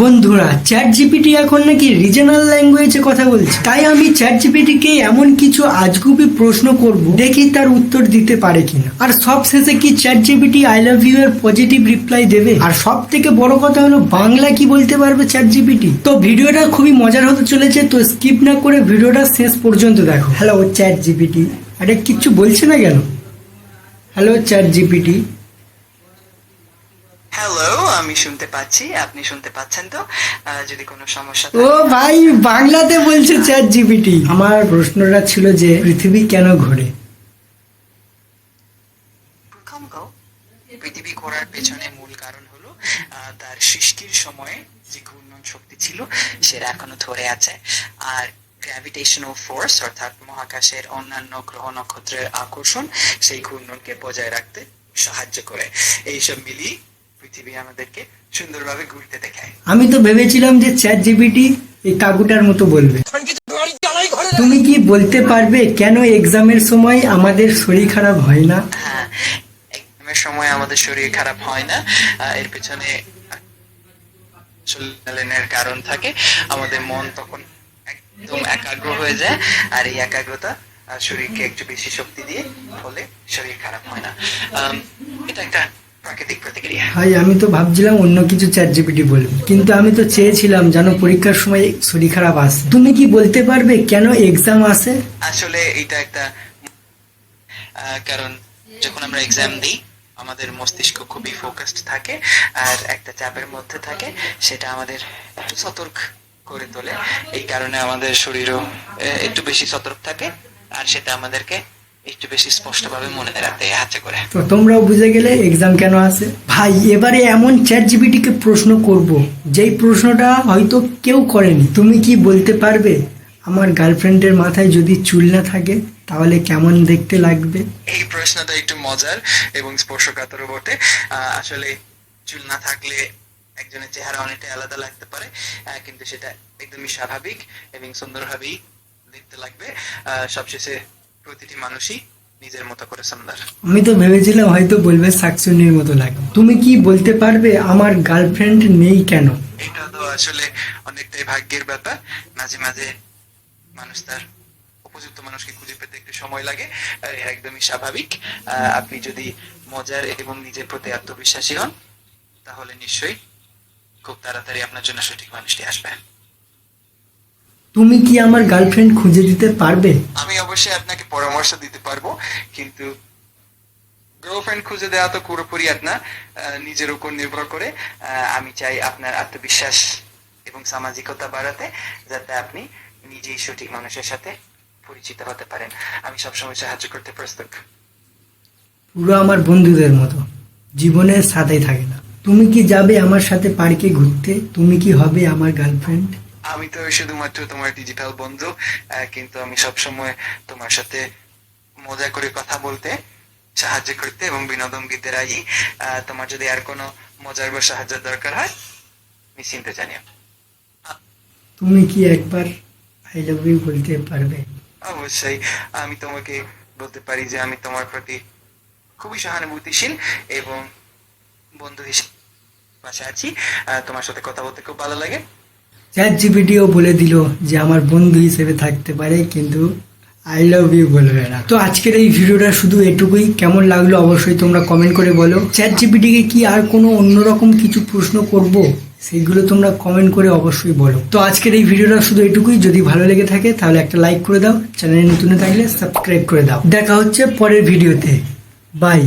বন্ধুরা chat GPT এখন নাকি রিজনাল ল্যাঙ্গুয়েজে কথা বলছে। তাই আমি চ্যাট জিপিটিকে এমন কিছু আজগুবি প্রশ্ন করব, দেখি তার উত্তর দিতে পারে কিনা। আর সব শেষে কি ChatGPT I love you এর পজিটিভ রিপ্লাই দেবে? আর সব থেকে বড় কথা হলো, বাংলা কি বলতে পারবে চ্যাট জিপিটি তো ভিডিওটা খুবই মজার হতে চলেছে, তো স্কিপ না করে ভিডিওটা শেষ পর্যন্ত দেখো। হ্যালো চ্যাট জিপিটি আরে কিচ্ছু বলছে না কেন? হ্যালো চ্যাট জিপিটি আমি শুনতে পাচ্ছি আপনি শুনতে পাচ্ছেন তো। যদি কোনো সমস্যা ও ভাই বাংলাতে বলছে চ্যাট জিপিটি আমার প্রশ্নটা ছিল যে পৃথিবী কেন ঘোরে? প্রথমত পৃথিবী ঘোরার পেছনে মূল কারণ হলো তার সৃষ্টির সময়ে যে ঘূর্ণন শক্তি ছিল সেটা এখনও ধরে আছে। আর গ্র্যাভিটেশনাল ফোর্স অর্থাৎ মহাকাশের অন্যান্য গ্রহ নক্ষত্রের আকর্ষণ সেই ঘূর্ণনকে বজায় রাখতে সাহায্য করে। এইসব মিলিয়ে পৃথিবী আমাদেরকে সুন্দরভাবে ঘুরতে দেখায়। আমি তো ভেবেছিলাম যে চ্যাট জিপিটি এই কাকুটার মতো বলবে। তুমি কি বলতে পারবে কেন এক্সামের সময় আমাদের শরীর খারাপ হয় না? হ্যাঁ এক্সামের সময় আমাদের শরীর খারাপ হয় না। এর পেছনে কারণ থাকে। আমাদের মন তখন একদম একাগ্র হয়ে যায় আর এই একাগ্রতা শরীরকে একটু বেশি শক্তি দিয়ে ফলে শরীর খারাপ হয় না। এটা একটা ভাই, আমি তো ভাবছিলাম অন্য কিছু চ্যাট জিপিটি বলবে, কিন্তু আমি তো চেয়েছিলাম যেন পরীক্ষার সময় শরীর খারাপ আসে। তুমি কি বলতে পারবে কেন এক্সাম আসে? আসলে এটা একটা কারণ যখন আমরা এক্সাম দিই, আমাদের মস্তিষ্ক খুবই ফোকাসড থাকে, আর একটা চাপের মধ্যে থাকে, সেটা আমাদের একটু সতর্ক করে তোলে। এই কারণে আমাদের শরীরও একটু বেশি সতর্ক থাকে, আর সেটা আমাদেরকে একটু বেশি স্পষ্টভাবে মনে রাখতে সাহায্য করে। তো তোমরাও বুঝে গেলে এক্সাম কেন আসে ভাই এবারে এমন চ্যাট জিপিটিকে প্রশ্ন করব যেই প্রশ্নটা হয়তো কেউ করেনি। তুমি কি বলতে পারবে? আমার গার্লফ্রেন্ডের মাথায় যদি চুল না থাকে তাহলে কেমন দেখতে লাগবে? এই প্রশ্নটা একটু মজার এবং স্পর্শকাতর বটে। আসলে চুল না থাকলে একজনের চেহারা অনেকটাই আলাদা লাগতে পারে কিন্তু সেটা একদমই স্বাভাবিক এবং সুন্দরভাবেই দেখতে লাগবে। সবশেষে প্রতিটি মানুষই নিজের মতো করে সুন্দর। আমি তো ভেবেছিলাম হয়তো বলবে শাকচুন্নির মতো লাগে। তুমি কি বলতে পারবে আমার গার্লফ্রেন্ড নেই কেন? এটা তো আসলে অনেকটাই ভাগ্যের ব্যাপার। মাঝে মাঝে মানুষ তার উপযুক্ত মানুষকে খুঁজে পেতে একটু সময় লাগে। আর এটা একদমই স্বাভাবিক। আহ, আপনি যদি মজার এবং নিজের প্রতি আত্মবিশ্বাসী হন তাহলে নিশ্চয়ই খুব তাড়াতাড়ি আপনার জন্য সঠিক মানুষটি আসবে। তুমি কি আমার গার্লফ্রেন্ড খুঁজে দিতে পারবে? আমি অবশ্যই আপনাকে পরামর্শ দিতে পারব কিন্তু গার্লফ্রেন্ড খুঁজে দেওয়া তো পুরোপুরি আপনার নিজের উপর নির্ভর করে। আমি চাই আপনার আত্মবিশ্বাস এবং সামাজিকতা বাড়াতে যাতে আপনি নিজেই সঠিক মানুষের সাথে পরিচিত হতে পারেন। আমি সবসময় সাহায্য করতে প্রস্তুত। পুরো আমার বন্ধুদের মতো জীবনে সাথেই থাকে না। তুমি কি যাবে আমার সাথে পার্কে ঘুরতে? তুমি কি হবে আমার গার্লফ্রেন্ড আমি তো শুধুমাত্র তোমার ডিজিটাল বন্ধু কিন্তু আমি সবসময় তোমার সাথে মজা করে কথা বলতে সাহায্য করতে এবং বিনোদন দিতে রাজি। তোমার যদি আর কোনো মজার বা সাহায্যের দরকার হয় নিশ্চিন্তে জানিও। তুমি কি একবার আই লাভ ইউ বলতে পারবে? অবশ্যই। আমি তোমাকে বলতে পারি যে আমি তোমার প্রতি খুবই সহানুভূতিশীল এবং বন্ধু হিসেবে পাশে আছি। তোমার সাথে কথা বলতে খুব ভালো লাগে। চ্যাট জিপিটিও বলে দিল যে আমার বন্ধু হিসেবে থাকতে পারে, কিন্তু আই লাভ ইউ বলবে না। তো আজকের এই ভিডিওটা শুধু এটুকুই। কেমন লাগল অবশ্যই তোমরা কমেন্ট করে বলো। চ্যাট জিপিটিকে কি আর কোনো অন্যরকম কিছু প্রশ্ন করব সেইগুলো তোমরা কমেন্ট করে অবশ্যই বলো। তো আজকের এই ভিডিওটা শুধু এটুকুই। যদি ভালো লেগে থাকে, তাহলে একটা লাইক করে দাও। চ্যানেলে নতুন থাকলে সাবস্ক্রাইব করে দাও। দেখা হচ্ছে পরের ভিডিওতে। বাই